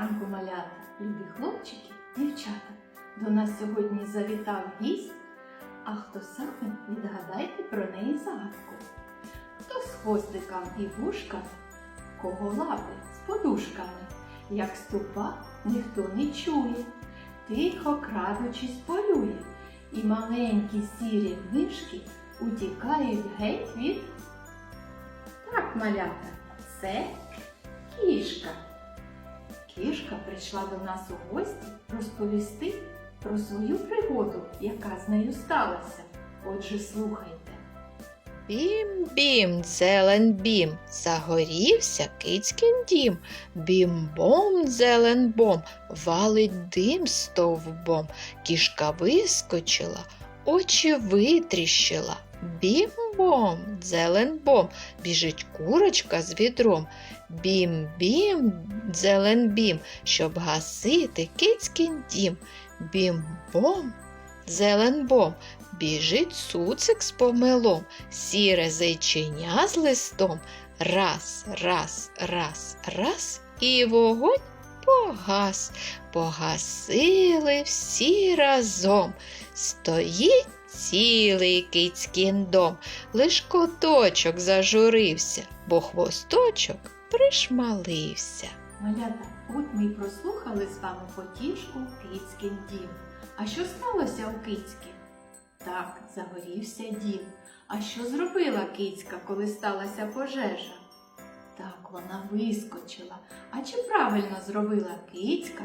Ранку, малята, любі хлопчики, дівчата. До нас сьогодні завітав гість, а хто саме відгадайте про неї загадку. Хто з хвостиком і вушками, кого лапи з подушками, як ступа ніхто не чує, тихо крадучись полює, і маленькі сірі мишки утікають геть від. Так, малята, це кішка. Кішка прийшла до нас у гості розповісти про свою пригоду, яка з нею сталася. Отже, слухайте. Бім-бім, зелен бім, загорівся кицькін дім. Бім-бом, зелен бом, валить дим стовбом. Кішка вискочила, очі витріщила. Бім-бом, зелен бом, біжить курочка з відром. Бім-бім, зелен бім, щоб гасити кицькін дім. Бім-бом, зелен бом, біжить цуцик з помелом, сіре зайчиня з листом. Раз, раз, раз, раз, і вогонь погас. Погасили всі разом. Стоїть цілий кицькін дом, лиш коточок зажурився, бо хвосточок пришмалився. Малята, от ми й прослухали з вами потішку Кицькін дім. А що сталося у кицьки? Так, загорівся дім. А що зробила кицька, коли сталася пожежа? Так, вона вискочила. А чи правильно зробила кицька,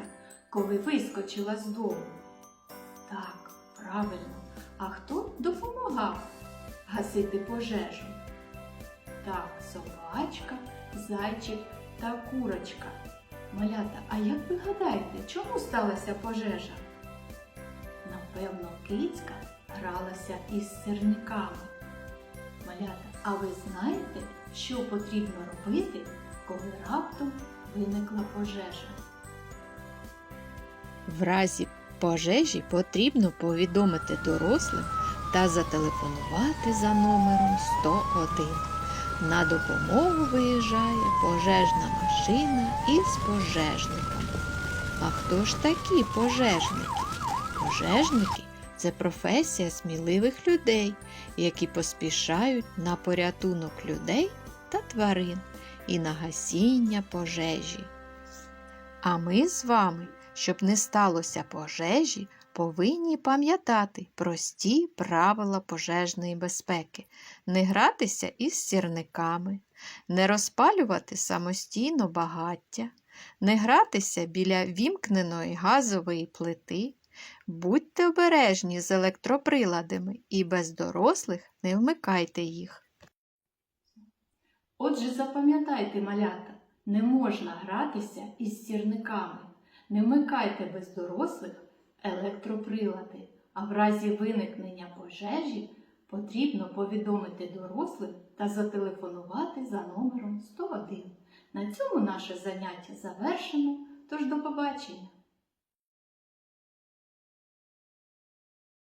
коли вискочила з дому? Так, правильно. А хто допомагав гасити пожежу? Так, собачка, зайчик та курочка. Малята, а як ви гадаєте, чому сталася пожежа? Напевно, кицька гралася із сирниками. Малята, а ви знаєте, що потрібно робити, коли раптом виникла пожежа? В разі пожежі потрібно повідомити дорослим та зателефонувати за номером 101. На допомогу виїжджає пожежна машина із пожежниками. А хто ж такі пожежники? Пожежники це професія сміливих людей, які поспішають на порятунок людей та тварин і на гасіння пожежі. А ми з вами, щоб не сталося пожежі, повинні пам'ятати прості правила пожежної безпеки, не гратися із сірниками, не розпалювати самостійно багаття, не гратися біля вімкненої газової плити. Будьте обережні з електроприладами і без дорослих не вмикайте їх. Отже, запам'ятайте, малята, не можна гратися із сірниками. Не вмикайте без дорослих електроприлади, а в разі виникнення пожежі потрібно повідомити дорослих та зателефонувати за номером 101. На цьому наше заняття завершено, тож до побачення!